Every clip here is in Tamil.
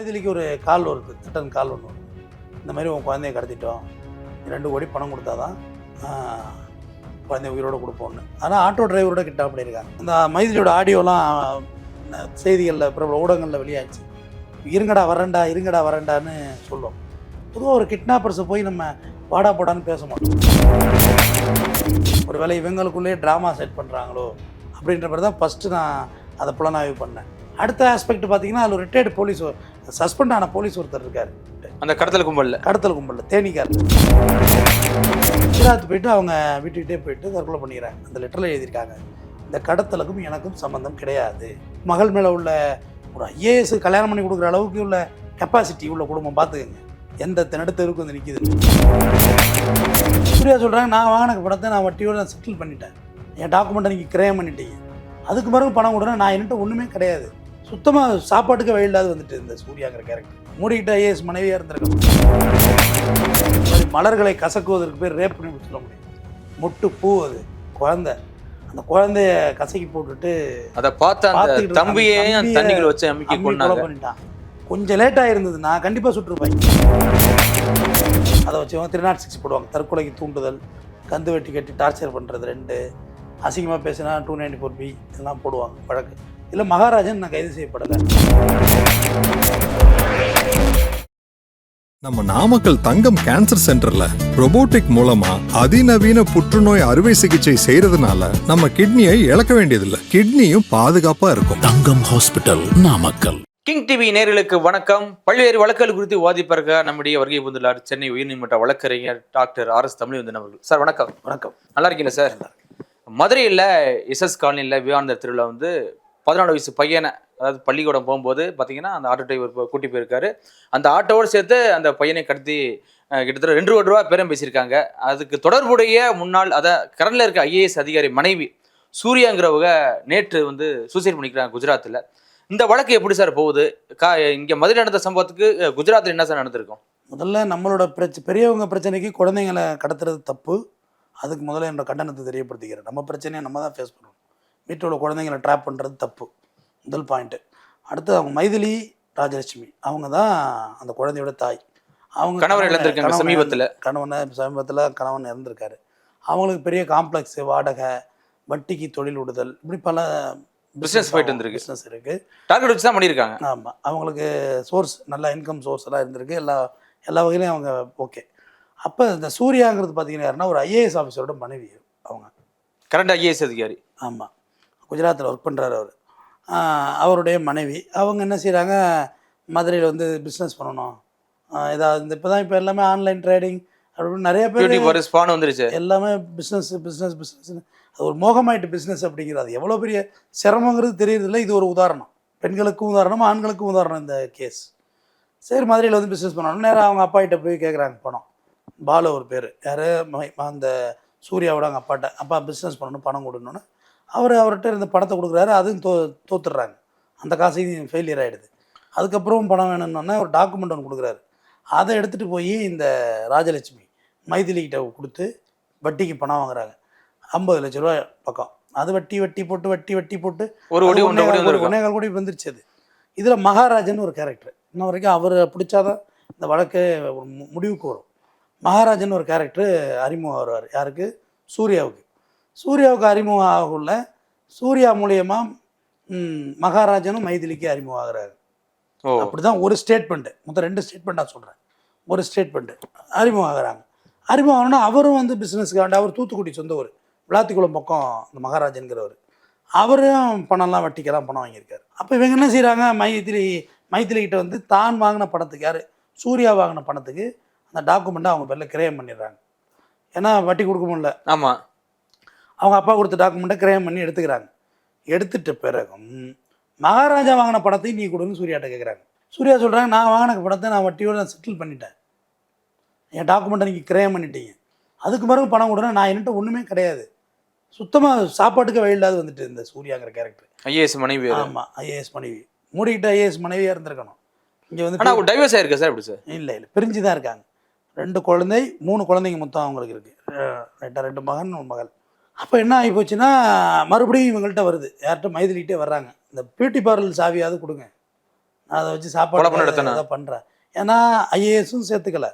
மைதிலிக்கு ஒரு கால் வருது திட்டன் கால் ஒன்று வருது இந்த மாதிரி உன் குழந்தைய கடத்திட்டோம். ரெண்டு கோடி பணம் கொடுத்தாதான் தான் குழந்தைய உயிரோட கொடுப்போம்னு. ஆனால் ஆட்டோ டிரைவரோட கிட்ட அப்படி இருக்காங்க இந்த மைதிலியோட ஆடியோலாம் செய்திகளில் பிரபல ஊடகங்களில் வெளியாச்சு இருங்கடா வரேன்டா இருங்கடா வரேன்டான்னு சொல்லுவோம் பொதுவாக ஒரு கிட்னாப்பர்ஸை போய் நம்ம வாடா போடான்னு பேச மாட்டோம். ஒரு வேலை இவங்களுக்குள்ளேயே ட்ராமா செட் பண்ணுறாங்களோ அப்படின்ற மாதிரி தான் ஃபஸ்ட்டு நான் அதை புலனாய்வு பண்ணேன். அடுத்த ஆஸ்பெக்ட் பார்த்தீங்கன்னா அதில் ரிட்டையர்டு போலீஸ் சஸ்பெண்ட் ஆன போலீஸ் ஒருத்தர் இருக்கார். அந்த கடத்தல் கும்பல்ல? கடத்தல் கும்பலில் தேனிக்கார் குஜராத் போயிட்டு அவங்க வீட்டுக்கிட்டே போயிட்டு தற்கொலை பண்ணிக்கிறாங்க அந்த லெட்டரில் எழுதியிருக்காங்க. இந்த கடத்தலுக்கும் எனக்கும் சம்மந்தம் கிடையாது. மகள் மேலே உள்ள ஒரு ஐஏஎஸ் கல்யாணம் பண்ணி கொடுக்குற அளவுக்கு உள்ள கெப்பாசிட்டி உள்ள குடும்பம் பார்த்துக்கங்க எந்த நடுத்தருக்கு வந்து நிற்கிது சூர்யா சொல்கிறாங்க நான் வாங்கின படத்தை நான் வட்டியோட செட்டில் பண்ணிட்டேன். என் டாக்குமெண்ட்டை நீங்கள் கிரயம் பண்ணிட்டீங்க. அதுக்கு பிறகு பணம் கொடுனா நான் என்கிட்ட ஒன்றுமே கிடையாது. சுத்தமாக சாப்பாட்டுக்கு வழி இல்லாத வந்துட்டு இந்த சூர்யாங்கிற கேரக்டர் மூடிக்கிட்ட ஐஏஎஸ் மனைவியாக மாதிரி மலர்களை கசக்குவதற்கு பேர் ரேப் பண்ணி சொல்ல முடியும் மொட்டு பூ அது குழந்தை. அந்த குழந்தைய கசக்கி போட்டுட்டு அத பார்த்த அந்த தம்பியே தண்ணிக்குள்ள வச்சு அமுக்கி கொலை பண்ணிட்டான். கொஞ்சம் லேட்டாக இருந்ததுன்னா கண்டிப்பாக சுட்டிருப்பாங்க அதை வச்சு த்ரீ நாட் சிக்ஸ் போடுவாங்க. தற்கொலைக்கு தூண்டுதல் கந்து வெட்டி கட்டி டார்ச்சர் பண்ணுறது ரெண்டு. அசிங்கமாக பேசினா டூ நைன்டி ஃபோர் பி இதெல்லாம் போடுவாங்க வழக்கு. இல்லை மகாராஜன் நான் கைது செய்யப்படலை. நம்ம நாமக்கல் தங்கம் கேன்சர் சென்டர்ல robotic மூலமா அதிநவீன புற்றுநோய் அறுவை சிகிச்சை செய்யறதுனால நம்ம கிட்னியை இழக்க வேண்டியதில்லை. கிட்னியும் பாதுகாப்பா இருக்கும். Thangam hospital Namakkal. King TV நேயர்களுக்கு வணக்கம். பல்வேறு வழக்குகள் குறித்து விவாதிப்பதற்காக நம்முடைய வருகை புந்துள்ளார் சென்னை உயர்நீதிமன்ற வழக்கறிஞர் டாக்டர் ஆர் எஸ் தமிழ்வந்தன் அவர்கள். சார் வணக்கம். வணக்கம். நல்லா இருக்கீங்களா சார்? மதுரையில் எஸ்எஸ் காலனியில் விவேகானந்தர் திருவிழா வந்து பதினாலு வயசு பையனை அதாவது பள்ளிக்கூடம் போகும்போது பார்த்தீங்கன்னா அந்த ஆட்டோ டிரைவர் கூட்டி போயிருக்காரு. அந்த ஆட்டோவோடு சேர்த்து அந்த பையனை கடத்தி கிட்டத்தட்ட ரெண்டு கோடி ரூபா பேரம் பேசியிருக்காங்க. அதுக்கு தொடர்புடைய முன்னாள் அதை கரண்டில் இருக்க ஐஏஎஸ் அதிகாரி மனைவி சூர்யாங்கிறவங்க நேற்று வந்து சூசைட் பண்ணிக்கிறாங்க குஜராத்தில் இந்த வழக்கு எப்படி சார் போகுது? கா இங்கே மதுரை நடந்த சம்பவத்துக்கு குஜராத்தில் என்ன சார் நடந்திருக்கும்? முதல்ல நம்மளோட பிரச்ச பெரியவங்க பிரச்சனைக்கு குழந்தைங்களை கடத்துறது தப்பு. அதுக்கு முதல்ல என்னோட கண்டனத்தை தெரியப்படுத்திக்கிறேன். நம்ம பிரச்சனையை நம்ம தான் ஃபேஸ் பண்ணணும். வீட்டில் உள்ள குழந்தைங்களை ட்ராப் பண்ணுறது தப்பு. முதல் பாயிண்ட்டு அடுத்து அவங்க மைதிலி ராஜலட்சுமி. அவங்க தான் அந்த குழந்தையோட தாய். அவங்க கணவர் இழந்திருக்காங்க சமீபத்துல. கணவனை சமீபத்தில் கணவன் இறந்திருக்காரு. அவங்களுக்கு பெரிய காம்ப்ளெக்ஸு வாடகை வட்டிக்கு தொழில் விடுதல் இப்படி பல Business போயிட்டு இருந்திருக்கு. பிஸ்னஸ் இருக்குது டார்கெட் வச்சு தான் பண்ணியிருக்காங்க. ஆமாம் அவங்களுக்கு சோர்ஸ் நல்ல இன்கம் சோர்ஸ் எல்லாம் இருந்திருக்கு. எல்லா எல்லா வகையிலையும் அவங்க ஓகே அப்போ இந்த சூர்யாங்கிறது பார்த்தீங்கன்னா யாருன்னா ஒரு ஐஏஎஸ் ஆஃபீஸரோட மனைவி அவங்க. கரண்ட் ஐஏஎஸ் அதிகாரி. ஆமாம் குஜராத்தில் ஒர்க் பண்ணுறாரு அவர். அவருடைய மனைவி. அவங்க என்ன செய்கிறாங்க மதுரையில் வந்து பிஸ்னஸ் பண்ணணும். ஏதாவது இந்த இப்போ தான் இப்போ எல்லாமே ஆன்லைன் ட்ரேடிங் அப்படின்னு நிறைய பேர் ஸ்பான் வந்துருச்சு. எல்லாமே பிஸ்னஸ் பிஸ்னஸ் பிஸ்னஸ் அது ஒரு மோகமாயிட்டு பிஸ்னஸ் அப்படிங்கிறது. அது எவ்வளோ பெரிய சிரமங்கிறது தெரியறதில்ல. இது ஒரு உதாரணம். பெண்களுக்கும் உதாரணம் ஆண்களுக்கும் உதாரணம் இந்த கேஸ் சரி மதுரையில் வந்து பிஸ்னஸ் பண்ணணும். நேராக அவங்க அப்பா கிட்ட போய் கேட்குறாங்க பணம். பாலு ஒரு பேர். யார்? அந்த சூர்யாவோட அவங்க அப்பாட்ட. அப்பா பிஸ்னஸ் பண்ணணும் பணம் கொடுக்கணுன்னு அவர் அவர்கிட்ட இருந்த பணத்தை கொடுக்குறாரு அதுவும் தோ தோத்துடுறாங்க. அந்த காசையும் ஃபெயிலியர் ஆகிடுது அதுக்கப்புறம் பணம் வேணும்னோடனே ஒரு டாக்குமெண்ட் ஒன்று கொடுக்குறாரு. அதை எடுத்துகிட்டு போய் இந்த ராஜலட்சுமி மைதிலி கிட்ட கொடுத்து வட்டிக்கு பணம் வாங்குறாங்க. ஐம்பது லட்ச ரூபா பக்கம். அது வட்டி வட்டி போட்டு வட்டி வட்டி போட்டு ஒரு ஒன்றரை கோடி வந்துருச்சு அது. இதில் மகாராஜன் ஒரு கேரக்டர் இன்ன வரைக்கும் அவர் பிடிச்சாதான் இந்த வழக்கு முடிவுக்கு வரும். மகாராஜன் ஒரு கேரக்டர் அறிமுகம் வருவார். யாருக்கு? சூர்யாவுக்கு. சூர்யாவுக்கு அறிமுகம் ஆகக்குள்ள சூர்யா மூலியமா ம், மகாராஜனும் மைதிலிக்கு அறிமுகம் ஆகுறாரு அப்படிதான் ஒரு ஸ்டேட்மெண்ட்டு மொத்தம் ரெண்டு ஸ்டேட்மெண்ட் நான் சொல்கிறேன் ஒரு ஸ்டேட்மெண்ட்டு அறிமுகம் ஆகுறாங்க அறிமுகம் ஆகணும்னா அவரும் வந்து பிஸ்னஸ்க்கு வேண்டாம் அவர் தூத்துக்குடி சொந்த ஊர் விளாத்திக்குளம் பக்கம் இந்த மகாராஜன்கிறவர். அவரும் பணம்லாம் வட்டிக்கெல்லாம் பணம் வாங்கியிருக்காரு. அப்போ இவங்க என்ன செய்கிறாங்க மைத்திரி மைத்திரி கிட்ட வந்து தான் வாங்கின பணத்துக்கு யார்? சூர்யா வாங்கின பணத்துக்கு அந்த டாக்குமெண்ட்டை அவங்க பேரில் கிரயம் பண்ணிடுறாங்க. ஏன்னா வட்டி கொடுக்க முடியல. ஆமா. அவங்க அப்பா கொடுத்த டாக்குமெண்ட்டை கிரயம் பண்ணி எடுத்துக்கிறாங்க. எடுத்துட்ட பிறகும் மகாராஜா வாங்கின பணத்தையும் நீ கொடுன்னு சூர்யாட்ட கேட்குறாங்க சூர்யா சொல்கிறாங்க நான் வாங்கின பணத்தை நான் வட்டியோட செட்டில் பண்ணிட்டேன். என் டாக்குமெண்ட்டை நீங்கள் கிரயம் பண்ணிட்டீங்க. அதுக்கு பிறகு பணம் கொடுனா நான் என்கிட்ட ஒன்றுமே கிடையாது. சுத்தமாக சாப்பாட்டுக்கு வழி இல்லாத வந்துட்டு இந்த சூர்யாங்கிற கேரக்டர் ஐஏஎஸ் மனைவி. ஆமாம் ஐஏஎஸ் மனைவி. மூடிக்கிட்ட ஐஏஎஸ் மனைவியாக இருந்திருக்கணும். இங்கே வந்து ஆனா டைவர்ஸ் ஆயிருக்கா சார் எப்படி சார் இல்லை இல்லை பிரிஞ்சு தான் இருக்காங்க. ரெண்டு குழந்தை மூணு குழந்தைங்க மொத்தம் அவங்களுக்கு இருக்குது ரெண்டு ரெண்டு மகன் ஒரு மகள். அப்போ என்ன ஆகி போச்சுன்னா மறுபடியும் இவங்கள்ட்ட வருது. யார்கிட்ட மைதிலிகிட்டே வர்றாங்க. இந்த பியூட்டி பார்லர் சாவியாவது கொடுங்க. நான் அதை வச்சு சாப்பாடு? இதை பண்ணுறேன் ஏன்னா ஐஏஎஸும் சேர்த்துக்கல.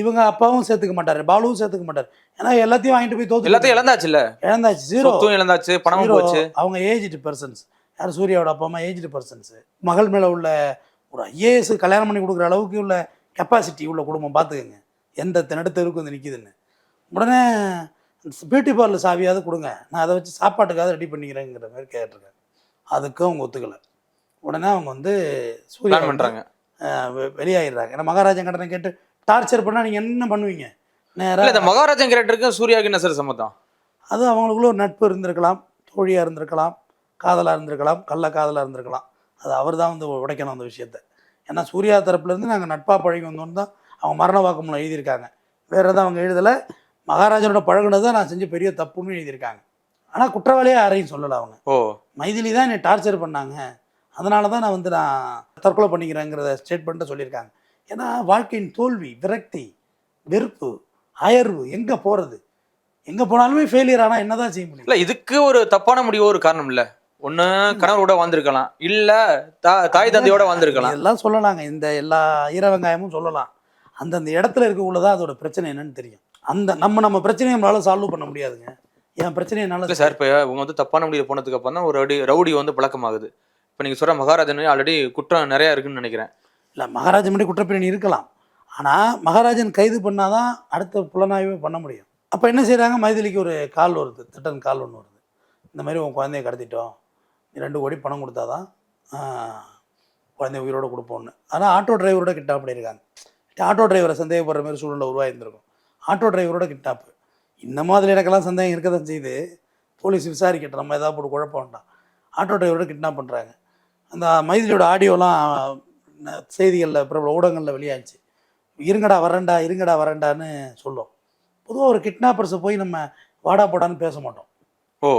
இவங்க அப்பாவும் சேர்த்துக்க மாட்டாரு. பாலுவும் சேர்த்துக்க மாட்டார். ஏன்னா எல்லாத்தையும் வாங்கிட்டு போய் தோத்து எல்லாத்தையும் இழந்தாச்சுல்ல? இழந்தாச்சு. ஜீரோ இழந்தாச்சு. Zero. போச்சு. அவங்க ஏஜ்டு பர்சன்ஸ் யார்? சூர்யாவோட அப்பா அம்மா ஏஜ்டு பர்சன்ஸ் மகள் மேலே உள்ள ஒரு ஐஏஎஸ் கல்யாணம் பண்ணி கொடுக்குற அளவுக்கு உள்ள கெப்பாசிட்டி உள்ள குடும்பம். பார்த்துக்கோங்க. எந்த நடுத்தருக்கு வந்து நிற்கிதுன்னு உடனே பியூட்டி பார்லர் சாவியாவது கொடுங்க. நான் அதை வச்சு சாப்பாட்டுக்காவது ரெடி பண்ணிக்கிறேங்கிற மாதிரி கேட்டிருக்காங்க. அதுக்கும் அவங்க ஒத்துக்கலை. உடனே அவங்க வந்து சூர்யா பிளான் வந்து, பண்றாங்க. அஹ், வெ- வெளியாயிடுறாங்க. ஏன்னா மகாராஜன் கடனை கேட்டு டார்ச்சர் பண்ணால் நீங்கள் என்ன பண்ணுவீங்க? நேராக இந்த மகாராஜன் கேரக்டருக்கும் சூர்யாவுக்கு என்ன சார் சம்மதம் அது அவங்களுக்குள்ள ஒரு நட்பு இருந்திருக்கலாம் தோழியாக இருந்திருக்கலாம் காதலாக இருந்திருக்கலாம் கள்ள காதலாக இருந்திருக்கலாம். அது அவர் தான் வந்து உடைக்கணும் அந்த விஷயத்த. ஏன்னா சூர்யா தரப்புலேருந்து நாங்கள் நட்பாக பழகி வந்தோம்னு தான் அவங்க மரண வாக்குமூலம் எழுதியிருக்காங்க. வேறு எதுவும் அவங்க எழுதலை? மகாராஜனோட பழகுனது தான் நான் செஞ்ச பெரிய தப்புன்னு எழுதியிருக்காங்க. ஆனால் குற்றவாளியாக யாரையும் சொல்லலை அவங்க. ஓ. மைதிலி தான் என்னை டார்ச்சர் பண்ணாங்க. அதனால தான் நான் வந்து நான் தற்கொலை பண்ணிக்கிறேங்கிறத ஸ்டேட்மெண்ட்டை சொல்லியிருக்காங்க. ஏன்னா வாழ்க்கையின் தோல்வி விரக்தி வெறுப்பு அயர்வு எங்கே போகிறது எங்கே போனாலுமே ஃபெயிலியர் ஆனால் என்ன தான் செய்ய முடியும்? இல்ல இதுக்கு ஒரு தப்பான முடிவு ஒரு காரணம் இல்ல. ஒண்ணு கணவரோட வாழ்ந்திருக்கலாம் இல்ல தா- தாய் தந்தையோட வாழ்ந்திருக்கலாம் இதெல்லாம் சொல்லலாங்க. இந்த எல்லா ஈர வெங்காயமும் சொல்லலாம். அந்தந்த இடத்துல இருக்கக்குள்ள தான் அதோட பிரச்சனை என்னன்னு தெரியும். அந்த நம்ம நம்ம பிரச்சனையை நம்மளால சால்வ் பண்ண முடியாதுங்க. என் பிரச்சனையை என்னால் இல்ல சார் இப்ப இவங்க வந்து தப்பான முடிவு போனதுக்கு அப்புறம் தான் ஒரு ரவுடி ரவுடி வந்து பழக்கமாகுது. இப்ப நீங்க சொல்ற மகாராஜன் ஆல்ரெடி குற்றம் நிறைய இருக்குன்னு நினைக்கிறேன். இல்லை மகாராஜன் மட்டும் குற்றப்பிரணி இருக்கலாம். ஆனால் மகாராஜன் கைது பண்ணாதான் அடுத்த புலனாய்வே பண்ண முடியும். அப்போ என்ன செய்கிறாங்க மைதிலிக்கு ஒரு கால் வருது திட்டன் கால் ஒன்று வருது. இந்த மாதிரி உன் குழந்தைய கடத்திட்டோம். நீ ரெண்டு கோடி பணம் கொடுத்தாதான் ஆஹ், குழந்தைய உயிரோட கொடுப்போம்னு. ஆனால் ஆட்டோ டிரைவரோட கிட்டாப் பண்ணியிருக்காங்க ஆட்டோ டிரைவரை சந்தேகப்படுற மாதிரி சூழ்நிலை உருவாயிருந்திருக்கும். ஆட்டோ டிரைவரோட கிட்டாப்பு. இன்னமும் அதில் எனக்கெல்லாம் சந்தேகம் இருக்க தான் செய்யுது. போலீஸ் விசாரிக்கட்டும் நம்ம ஏதாவது போட்டு குழப்ப வேண்டாம் ஆட்டோ டிரைவரோட கிட்னாப் பண்ணுறாங்க அந்த மைதிலியோட ஆடியோலாம் செய்திகளில் பிரபல ஊடகங்களில் வெளியாச்சு. இருங்கடா வரேன்டா இருங்கடா வரேன்டான்னு சொல்லும். பொதுவாக ஒரு கிட்னாப்பர்ஸை போய் நம்ம வாடா போடான்னு பேச மாட்டோம். ஓ.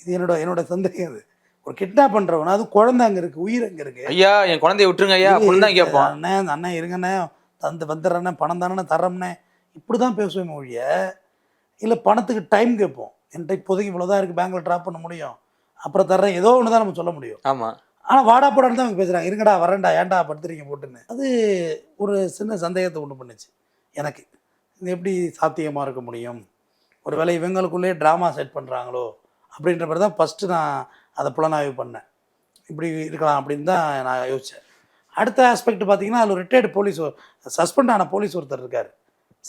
இது என்னோட என்னோட சந்தேகம் அது ஒரு கிட்னாப் பண்ணுறவன் அது குழந்தை அங்கே இருக்குது உயிர் அங்கே இருக்குது ஐயா என் குழந்தைய விட்டுருங்க ஐயா அப்படின்னு தான் கேட்பான் அண்ணே அந்த அண்ணன் இருங்கண்ணே தந்து வந்துடுறேண்ணே பணம் தானே தரம்னே இப்படி தான் பேசுவேன் ஒழிய இல்லை பணத்துக்கு டைம் கேட்போம். என்கிட்ட இப்போதைக்கு இவ்வளோ தான் இருக்குது பேங்க்கில் ட்ராப் பண்ண முடியும். அப்புறம் தர்றேன். ஏதோ ஒன்று தான் நம்ம சொல்ல முடியும். ஆமா. ஆனால் வாடா போடான்னு தான் அவங்க பேசுகிறாங்க இருங்கடா வரேன்டா ஏன்டா படுத்துறீங்க போட்டுன்னு. அது ஒரு சின்ன சந்தேகத்தை உண்டு பண்ணுச்சு. எனக்கு இது எப்படி சாத்தியமாக இருக்க முடியும்? ஒரு வேளை இவங்களுக்குள்ளே ட்ராமா செட் பண்ணுறாங்களோ அப்படின்ற மாதிரி தான் ஃபஸ்ட்டு நான் அதை புலனாய்வு பண்ணேன். இப்படி இருக்கலாம் அப்படின்னு தான் நான் யோசித்தேன் அடுத்த ஆஸ்பெக்ட் பார்த்தீங்கன்னா அதில் ரிட்டையர்டு போலீஸ் சஸ்பெண்ட் ஆன போலீஸ் ஒருத்தர் இருக்கார்.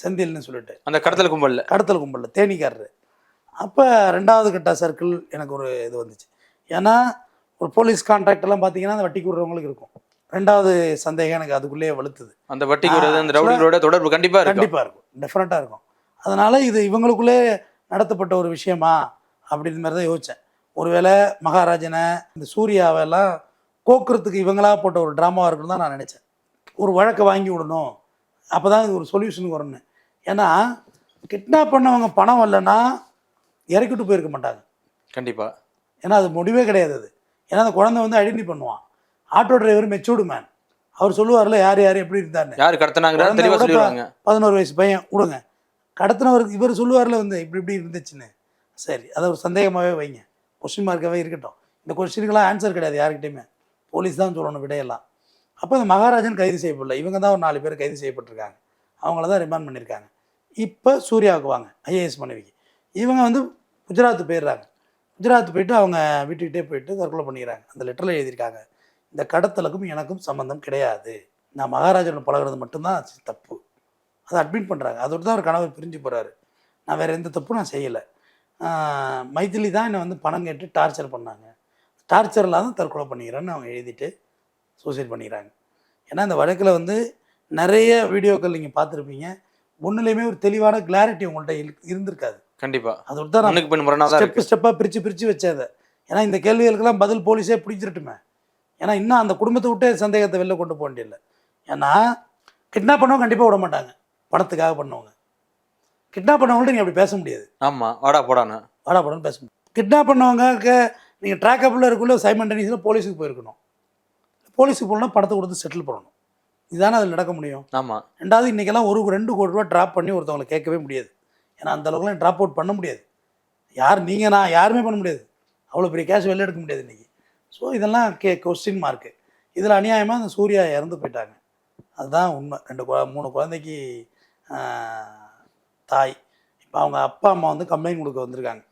செந்தில்னு சொல்லிட்டு. அந்த கடத்தல் கும்பல்ல. கடத்தல் கும்பலில் தேனிக்காரரு. அப்போ ரெண்டாவது கட்ட சர்க்கிள் எனக்கு ஒரு இது வந்துச்சு. ஏன்னா ஒரு போலீஸ் கான்ட்ராக்ட் எல்லாம் பார்த்தீங்கன்னா அந்த வட்டி கூடுறவங்களுக்கு இருக்கும். ரெண்டாவது சந்தேகம் எனக்கு அதுக்குள்ளேயே வலுத்துது. அந்த வட்டிக்கு வருது அந்த ரவுடிகளோட தொடர்பு கண்டிப்பா இருக்கும். கண்டிப்பாக இருக்கும். டெஃபினட்டாக இருக்கும். அதனால இது இவங்களுக்குள்ளே நடத்தப்பட்ட ஒரு விஷயமா அப்படின்ற மாதிரி தான் யோசித்தேன் ஒருவேளை மகாராஜனை இந்த சூர்யாவெல்லாம் கோக்குறதுக்கு இவங்களா போட்ட ஒரு ட்ராமாவாக இருக்குன்னு தான் நான் நினச்சேன். ஒரு வழக்கை வாங்கி விடணும். அப்போ தான் இது ஒரு சொல்யூஷனுக்கு வரும்னு. ஏன்னா கிட்னாப் பண்ணவங்க பணம் வரலன்னா இறக்கிட்டு போயிருக்க மாட்டாங்க. கண்டிப்பா. ஏன்னா அது முடிவே கிடையாது அது. ஏன்னா அந்த குழந்தை வந்து ஐடென்டி பண்ணுவான். ஆட்டோ டிரைவர் மெச்சூர்டு மேன் அவர் சொல்லுவார்ல யார் யார் எப்படி இருந்தான்னு யாரு கடத்தினாங்க பதினோரு வயசு பையன் விடுங்க கடத்தினவருக்கு இவர் சொல்லுவார்ல வந்து இப்படி இப்படி இருந்துச்சுன்னு. சரி அதை ஒரு சந்தேகமாகவே வைங்க. கொஸ்டின் மார்க்காகவே இருக்கட்டும். இந்த கொஸ்டினுக்கெல்லாம் ஆன்சர் கிடையாது யாருக்கிட்டையுமே போலீஸ் தான் சொல்லணும் விடையெல்லாம். அப்போ அந்த மகாராஜன் கைது செய்யப்படல. இவங்க தான் ஒரு நாலு பேர் கைது செய்யப்பட்டிருக்காங்க. அவங்கள தான் ரிமாண்ட் பண்ணியிருக்காங்க இப்போ சூர்யாவுக்கு வாங்க ஐஏஎஸ் மனைவிக்கு. இவங்க வந்து குஜராத் போயிடுறாங்க. குஜராத் போயிட்டு அவங்க வீட்டுக்கிட்டே போயிட்டு தற்கொலை பண்ணிக்கிறாங்க. அந்த லெட்டரில் எழுதியிருக்காங்க இந்த கடத்தலுக்கும் எனக்கும் சம்மந்தம் கிடையாது. நான் மகாராஜனோட பழகுறது மட்டும்தான் தப்பு. அதை அட்மிட் பண்ணுறாங்க அதோட தான் ஒரு கணவர் பிரிஞ்சு போகிறாரு நான் வேறு எந்த தப்பும் நான் செய்யலை. மைதிலி தான் என்னை வந்து பணம் கேட்டு டார்ச்சர் பண்ணாங்க. டார்ச்சரில் தான் தற்கொலை பண்ணிக்கிறேன்னு அவங்க எழுதிட்டு சூசைட் பண்ணிக்கிறாங்க. ஏன்னா இந்த வழக்கில் வந்து நிறைய வீடியோக்கள் நீங்கள் பார்த்துருப்பீங்க. ஒன்றுலேயுமே ஒரு தெளிவான கிளாரிட்டி உங்கள்கிட்ட இரு- இருந்திருக்காது. கண்டிப்பா. அதோட தான் ஸ்டெப் ஸ்டெப்பாக பிரித்து பிரித்து வச்சதை. ஏன்னா இந்த கேள்விகளுக்கெல்லாம் பதில் போலீஸே பிடிச்சிருட்டுமே ஏன்னா இன்னும் அந்த குடும்பத்தை விட்டே சந்தேகத்தை வெளில கொண்டு போக வேண்டியதில்லை. ஏன்னா கிட்னாப் பண்ணவங்க கண்டிப்பாக விட மாட்டாங்க. பணத்துக்காக பண்ணவங்க. கிட்னாப் பண்ணவங்கள்ட்ட நீங்கள் அப்படி பேச முடியாது. ஆமா வாடா போடான்னு. வாடா படம்னு பேச முடியாது. கிட்னாப் பண்ணவங்க நீங்கள் ட்ராக்கப்பில் இருக்குள்ள சைமண்டனிஸில் போலீஸுக்கு போயிருக்கணும். போலீஸுக்கு போகணும்னா பணத்தை கொடுத்து செட்டில் பண்ணணும். இதுதானே அதில் நடக்க முடியும். ஆமா. ரெண்டாவது இன்றைக்கெல்லாம் ஒரு ரெண்டு கோடி ரூபா ட்ராப் பண்ணி ஒருத்தவங்களை கேட்கவே முடியாது. ஏன்னா அந்த அளவுக்குலாம் ட்ராப் அவுட் பண்ண முடியாது. யார் நீங்கள் நான் யாருமே பண்ண முடியாது. அவ்வளோ பெரிய கேஷ் வெளில எடுக்க முடியாது இன்றைக்கி ஸோ இதெல்லாம் கே கொஸ்டின் மார்க்கு இதில் அநியாயமாக அந்த சூர்யா இறந்து போயிட்டாங்க. அதுதான் உண்மை. ரெண்டு மூணு குழந்தைக்கு தாய். இப்போ அவங்க அப்பா அம்மா வந்து கம்ப்ளைண்ட் கொடுக்க வந்திருக்காங்க.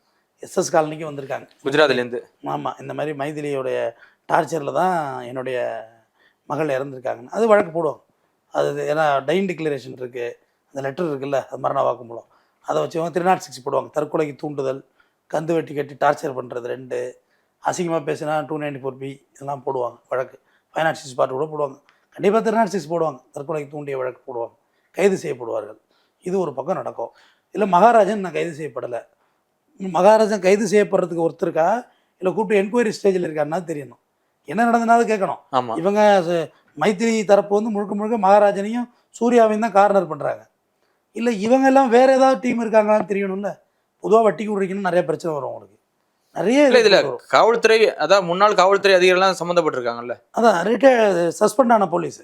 எஸ்எஸ் காலனிக்கு வந்திருக்காங்க. குஜராத்லேருந்து ஆமாம் இந்த மாதிரி மைதிலியோடைய டார்ச்சரில் தான் என்னுடைய மகள் இறந்துருக்காங்கன்னு. அது வழக்கு போடுவாங்க அது ஏன்னா டைன் டிக்ளரேஷன் இருக்குது அந்த லெட்டர் இருக்குல்ல அது மரண வாக்குமூலம். அதை வச்சு திருநாட் த்ரீ நாட் சிக்ஸ் போடுவாங்க. தற்கொலைக்கு தூண்டுதல் கந்து வெட்டி கட்டி டார்ச்சர் பண்ணுறது ரெண்டு. அசிங்கமாக பேசினா டூ நைன்டி ஃபோர் பி இதெல்லாம் போடுவாங்க வழக்கு. ஃபைவ் நாட் சிக்ஸ் பார்ட் கூட போடுவாங்க. கண்டிப்பாக த்ரீ நாட் சிக்ஸ் போடுவாங்க. தற்கொலைக்கு தூண்டிய வழக்கு போடுவாங்க. கைது செய்யப்படுவார்கள். இது ஒரு பக்கம் நடக்கும். இல்லை மகாராஜன் நான் கைது செய்யப்படலை. மகாராஜன் கைது செய்யப்படுறதுக்கு ஒருத்தருக்கா? இல்லை கூப்பிட்டு என்கொயரி ஸ்டேஜில் இருக்காருன்னா தெரியணும். என்ன நடந்ததுனாலும் கேட்கணும். ஆமா. இவங்க மைத்திரி தரப்பு வந்து முழுக்க முழுக்க மகாராஜனையும் சூர்யாவையும் தான் கார்னர் பண்ணுறாங்க இல்லை இவங்க எல்லாம் வேற ஏதாவது டீம் இருக்காங்களான்னு தெரியணும்ல. பொதுவாக வட்டிக்கு விடுறீங்கன்னு நிறைய பிரச்சனை வரும் உங்களுக்கு. நிறைய இதுல. காவல்துறை அதான் முன்னாள் காவல்துறை அதிகாரிகள் சம்மந்தப்பட்டிருக்காங்கல்ல. அதான் ரிட்டையர் சஸ்பெண்ட் ஆன போலீஸ்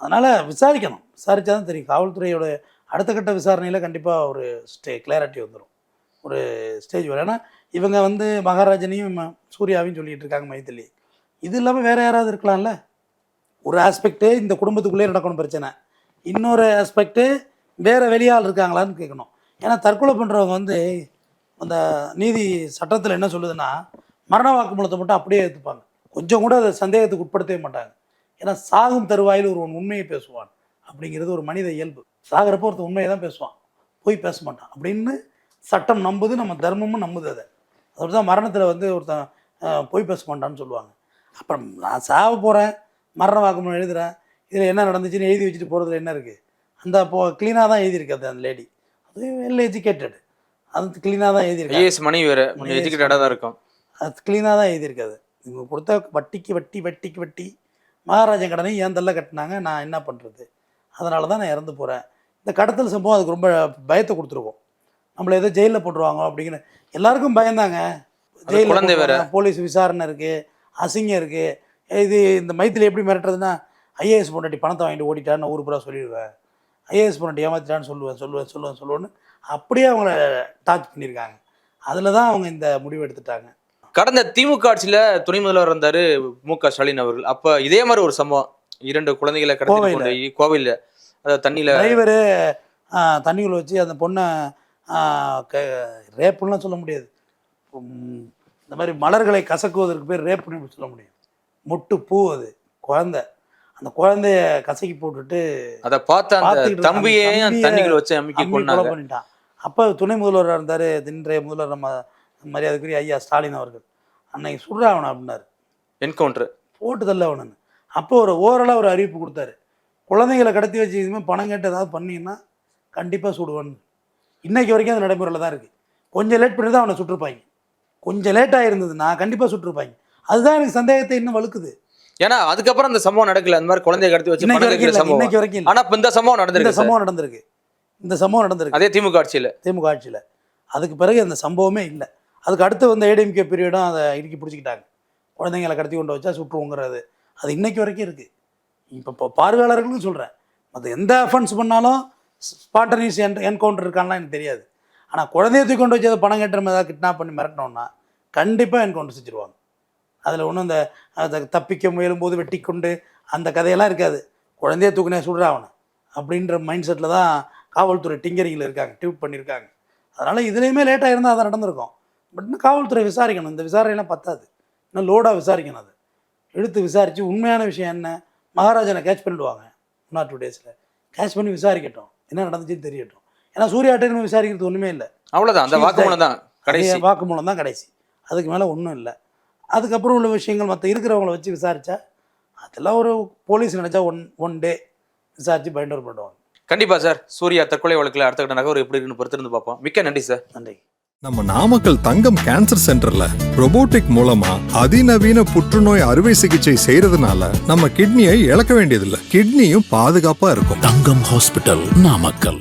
அதனால் விசாரிக்கணும். விசாரிச்சா தான் தெரியும். காவல்துறையோட அடுத்த கட்ட விசாரணையில் கண்டிப்பாக ஒரு ஸ்டே கிளாரிட்டி வந்துடும் ஒரு ஸ்டேஜ் வரும். ஏன்னா இவங்க வந்து மகாராஜனையும் சூர்யாவையும் சொல்லிட்டு இருக்காங்க மைத்திலி. இது இல்லாமல் வேறு யாராவது இருக்கலாம்ல? ஒரு ஆஸ்பெக்ட்டு இந்த குடும்பத்துக்குள்ளே நடக்கணும் பிரச்சனை. இன்னொரு ஆஸ்பெக்ட்டு வேறு வெளியால் இருக்காங்களான்னு கேட்கணும். ஏன்னா தற்கொலை பண்ணுறவங்க வந்து அந்த நீதி சட்டத்தில் என்ன சொல்லுதுன்னா மரண வாக்குமூலத்தை மட்டும் அப்படியே ஏற்றுப்பாங்க கொஞ்சம் கூட அதை சந்தேகத்துக்கு உட்படுத்தவே மாட்டாங்க. ஏன்னா சாகும் தருவாயில் ஒருவன் உண்மையை பேசுவான் அப்படிங்கிறது ஒரு மனித இயல்பு. சாகிறப்ப ஒருத்தன் உண்மையை தான் பேசுவான். போய் பேச மாட்டான். அப்படின்னு சட்டம் நம்புது நம்ம தர்மமும் நம்புது அதை. அதோட தான் மரணத்தில் வந்து ஒருத்தன் போய் பொய் பேச மாட்டான்னு சொல்லுவாங்க. அப்புறம் நான் சாவ போகிறேன் மரண வாக்குமூலம் எழுதுறேன். இதில் என்ன நடந்துச்சுன்னு எழுதி வச்சுட்டு போகிறதுல என்ன இருக்குது அந்த இப்போ க்ளீனாக தான் எழுதியிருக்கு அது அந்த லேடி அது வெல் எஜுகேட்டட் அது க்ளீனாக தான் எழுதியிருக்கு ஐஏஎஸ் மணி வேற எஜுகேட்டடாக தான் இருக்கும். அது க்ளீனாக தான் எழுதியிருக்காது இவங்க கொடுத்த வட்டிக்கு வட்டி வட்டிக்கு வட்டி மகாராஜன் கடனை ஏன் தள்ள கட்டினாங்க? நான் என்ன பண்ணுறது அதனால தான் நான் இறந்து போகிறேன் இந்த கடத்தல் சம்பவம் அதுக்கு ரொம்ப பயத்தை கொடுத்துருக்கோம். நம்மளை ஏதோ ஜெயிலில் போட்டுருவாங்க அப்படிங்கிற எல்லாருக்கும் பயந்தாங்க. ஜெயிலில் போலீஸ் விசாரணை இருக்குது அசிங்கம் இருக்குது இது இந்த மைத்தில் எப்படி மிரட்டுறதுன்னா ஐஏஎஸ் பொண்டாட்டி பணத்தை வாங்கிட்டு ஓடிட்டான்னு ஊர் பூரா சொல்லிடுவேன் ஐஏஎஸ் பொண்டாட்டி ஏமாத்திட்டான்னு சொல்லுவேன் சொல்லுவேன் சொல்லுவேன் சொல்லுவேன்னு அப்படியே அவங்கள டாச் பண்ணியிருக்காங்க. அதில் தான் அவங்க இந்த முடிவு எடுத்துட்டாங்க. கடந்த திமுக ஆட்சியில துணை முதல்வர் இருந்தாரு மு க ஸ்டாலின் அவர்கள். அப்ப இதே மாதிரி ஒரு சம்பவம் இரண்டு குழந்தைகளை கடத்தி கோவையில. கொண்டு போய் கோவில்ல அதாவது தண்ணியில டிரைவரு தண்ணிக்குள்ள வச்சு அந்த பொண்ணை ரேப்புலாம் சொல்ல முடியாது. இந்த மாதிரி மலர்களை கசக்குவதற்கு பேர் ரேப்புன்னு சொல்ல முடியும். மொட்டு பூ அது குழந்தை. அந்த குழந்தைய கசக்கி போட்டுட்டு அத பார்த்த அந்த தம்பியே அந்த அந்த தண்ணிக்குள்ள வச்சு அமுக்கி கொலை பண்ணிட்டான். அப்போ துணை முதல்வராக இருந்தார் இன்றைய முதல்வர் நம்ம மரியாதைக்குரிய ஐயா ஸ்டாலின் அவர்கள். அன்னைக்கு சுடுறா அவனை அப்படின்னாரு. என்கவுண்டர் போட்டு தள்ள அவனு அப்போ ஒரு ஓரளவு ஒரு அறிவிப்பு கொடுத்தாரு. குழந்தைகளை கடத்தி வச்சு இதுமாதிரி பணம் கேட்டு ஏதாவது பண்ணீங்கன்னா கண்டிப்பாக சுடுவேன்னு. இன்னைக்கு வரைக்கும் அது நடைமுறையில் தான் இருக்குது கொஞ்சம் லேட் பண்ணி தான் அவனை சுட்டிருப்பாங்க. கொஞ்சம் லேட்டாக இருந்ததுன்னா கண்டிப்பாக சுட்டிருப்பாங்க. அதுதான் எனக்கு சந்தேகத்தை இன்னும் வலுக்குது. ஏன்னா அதுக்கப்புறம் அந்த சம்பவம் நடக்கல. அந்த மாதிரி குழந்தைய கடத்தி வச்சு இன்னைக்கு வரைக்கும் கேட்கிற இல்லை. சம்பவம். இன்னைக்கு வரைக்கும் இல்லை. ஆனா இப்ப இந்த சம்பவம் இந்த நடந்திருக்கு சார். சம்பவம் நடந்திருக்கு. இந்த சம்பவம் நடந்திருக்கு. அதே திமுக ஆட்சியில. திமுக ஆட்சியில். அதுக்கு பிறகு அந்த சம்பவமே இல்லை. அதுக்கு அடுத்து வந்த ஏடிஎம்கே பீரியடும் அதை இறுக்கி பிடிச்சிக்கிட்டாங்க. குழந்தைங்களை கடத்தி கொண்டு வச்சா சுற்றுவோங்கிறது அது இன்னைக்கு வரைக்கும் இருக்குது இப்போ இப்போ பார்வையாளர்களும் சொல்கிறேன் மற்ற எந்த அஃபென்ஸ் பண்ணாலும் ஸ்பாட்டனிஸ் என் என்கவுண்டர் இருக்கான்லாம் எனக்கு தெரியாது. ஆனால் குழந்தைய தூக்கி கொண்டு வச்சு அதை பணம் கட்டுற மாதிரி ஏதாவது கிட்னாப் பண்ணி மிரட்டினோன்னா கண்டிப்பாக என்கவுண்டர் செஞ்சுருவாங்க. அதில் ஒன்றும் இந்த அதை தப்பிக்க முயலும் போது வெட்டி கொண்டு அந்த கதையெல்லாம் இருக்காது. குழந்தைய தூக்குனே சுடுறா அவனை. அப்படின்ற மைண்ட் செட்டில் தான் காவல்துறை டிங்கரிங்கில் இருக்காங்க டியூட் பண்ணியிருக்காங்க அதனால் இதுலேயுமே லேட்டாக இருந்தால் அதை நடந்திருக்கும். பட் இன்னும் காவல்துறை விசாரிக்கணும். இந்த விசாரணையெல்லாம் பத்தாது. இன்னும் லோடாக விசாரிக்கணும் அது. எடுத்து விசாரித்து உண்மையான விஷயம் என்ன? மகாராஜனை கேட்ச் பண்ணிடுவாங்க. ஒன் ஆர் டூ டேஸில் கேட்ச் பண்ணி விசாரிக்கட்டும். என்ன நடந்துச்சுன்னு தெரியட்டும். ஏன்னா சூர்யாட்டையும் விசாரிக்கிறது ஒன்றுமே இல்லை. அவ்வளவுதான். அந்த வாக்குமூலம் தான் கடைசி. அதே வாக்குமூலம் தான் கடைசி. அதுக்கு மேலே ஒன்றும் இல்லை. அதுக்கப்புறம் உள்ள விஷயங்கள் மற்ற இருக்கிறவங்கள வச்சு விசாரித்தா அதெல்லாம் ஒரு போலீஸ் நினச்சா ஒன் ஒன் டே விசாரித்து பைண்ட் பண்ணுவாங்க. கண்டிப்பா சார் சூர்யா தற்கொலை வழக்குல அடுத்த கட்ட நகர் எப்படி இருக்குன்னு பொறுத்திருந்து பார்ப்போம். மிக்க நன்றி சார் நன்றி. நம்ம நாமக்கல் தங்கம் கேன்சர் சென்டர்ல robotic மூலமா அதிநவீன புற்றுநோய் அறுவை சிகிச்சை செய்யறதுனால நம்ம கிட்னியை இழக்க வேண்டியதில்லை. கிட்னியும் பாதுகாப்பா இருக்கும். தங்கம் ஹாஸ்பிட்டல் நாமக்கல்.